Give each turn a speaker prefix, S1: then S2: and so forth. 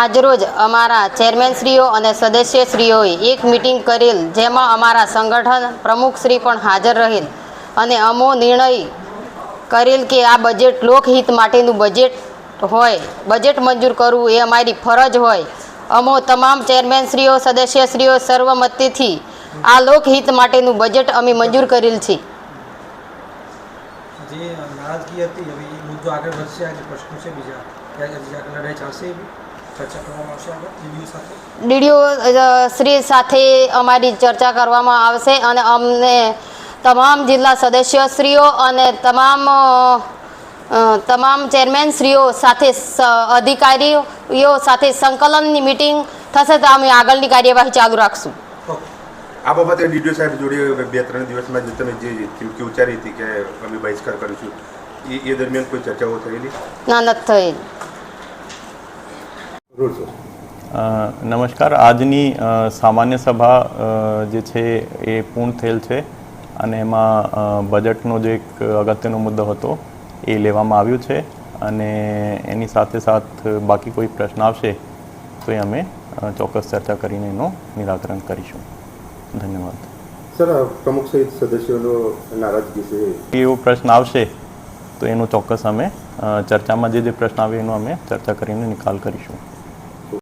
S1: આજરોજ અમારા ચેરમેનશ્રીઓ અને સદસ્યશ્રીઓએ એક મિટિંગ કરેલ, જેમાં અમારા સંગઠન પ્રમુખશ્રી પણ હાજર રહેલ અને અમો નિર્ણય કરેલ કે આ બજેટ લોકહિત માટેનું બજેટ હોય, બજેટ મંજૂર કરવું એ અમારી ફરજ હોય. અમો તમામ ચેરમેનશ્રીઓ, સદસ્યશ્રીઓ સર્વમતિથી આ લોકહિત માટેનું બજેટ અમે મંજૂર કરેલ છે.
S2: જે નારાજગી હતી, હવે એ મુદ્દો આગળ વધશે. આજે પ્રશ્નો છે બીજા. ડીડીઓ
S1: શ્રી સાથે અમારી ચર્ચા કરવામાં આવશે અને અમને તમામ જિલ્લા સદસ્યશ્રીઓ અને તમામ તમામ ચેરમેનશ્રીઓ સાથે અધિકારીઓ સાથે સંકલનની મિટિંગ થશે તો અમે આગળની કાર્યવાહી ચાલુ રાખશું.
S3: આ બાબતે ડીડીઓ સાહેબ જોડે બે ત્રણ દિવસમાં જે તમે જે ચીમકી ઉચ્ચારી હતી કે અમે બહિષ્કાર કરીશું એ દરમિયાન કોઈ ચર્ચાઓ થયેલી?
S1: ના નથી થયેલ.
S4: નમસ્કાર. આજની સામાન્ય સભા જે છે એ પૂર્ણ થયેલ છે અને એમાં બજેટનો જે એક અગત્યનો મુદ્દો હતો એ લેવામાં આવ્યું છે અને એની સાથે સાથ બાકી કોઈ પ્રશ્ન આવશે તો એ અમે ચોક્કસ ચર્ચા કરીને એનું નિરાકરણ કરીશું. ધન્યવાદ.
S3: સર પ્રમુખ સહિત સદસ્યોનો નારાજગી છે
S4: એવો પ્રશ્ન આવશે તો એનો ચોક્કસ અમે ચર્ચામાં જે જે પ્રશ્ન આવે એનો અમે ચર્ચા કરીને નિકાલ કરીશું.